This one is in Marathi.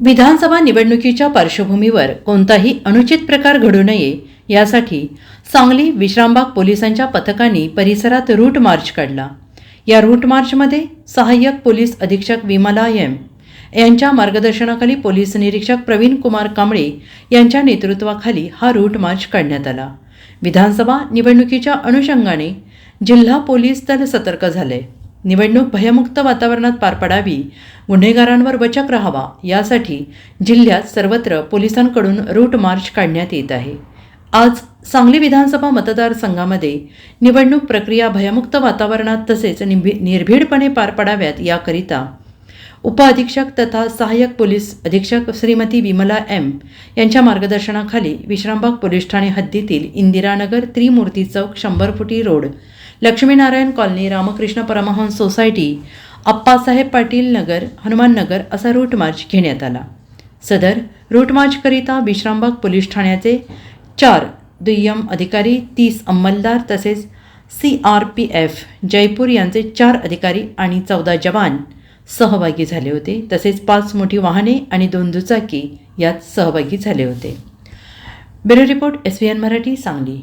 विधानसभा निवडणुकीच्या पार्श्वभूमीवर कोणताही अनुचित प्रकार घडू नये यासाठी सांगली विश्रामबाग पोलिसांच्या पथकांनी परिसरात रूट मार्च काढला. या रूट मार्चमध्ये सहाय्यक पोलीस अधीक्षक विमला एम यांच्या मार्गदर्शनाखाली पोलीस निरीक्षक प्रवीण कुमार कांबळे यांच्या नेतृत्वाखाली हा रूट मार्च काढण्यात आला. विधानसभा निवडणुकीच्या अनुषंगाने जिल्हा पोलीस दल सतर्क झाले निवडणूक भयमुक्त वातावरणात पार पडावी गुन्हेगारांवर वचक राहावा यासाठी जिल्ह्यात सर्वत्र पोलिसांकडून रूट मार्च काढण्यात येत आहे. आज सांगली विधानसभा मतदारसंघामध्ये निवडणूक प्रक्रिया भयमुक्त वातावरणात तसेच निंभी- निर्भीडपणे पार पडाव्यात याकरिता उपअधीक्षक तथा सहाय्यक पोलीस अधीक्षक श्रीमती विमला एम यांच्या मार्गदर्शनाखाली विश्रामबाग पोलीस ठाणे हद्दीतील इंदिरानगर त्रिमूर्ती चौक शंभर फुटी road Lakshminarayan colony Ramakrishna Paramhans society Appasaheb Patil Nagar Hanuman Nagar असा रूट मार्च घेण्यात आला. सदर रूट मार्चकरिता विश्रामबाग पोलीस ठाण्याचे चार दुय्यम अधिकारी तीस अंमलदार तसेच C R P F Jaipur यांचे चार अधिकारी आणि चौदा जवान सहभागी झाले होते. तसेच पाच मोठी वाहने आणि दोन दुचाकी यात सहभागी झाले होते. Bureau report S V N Marathi Sangli.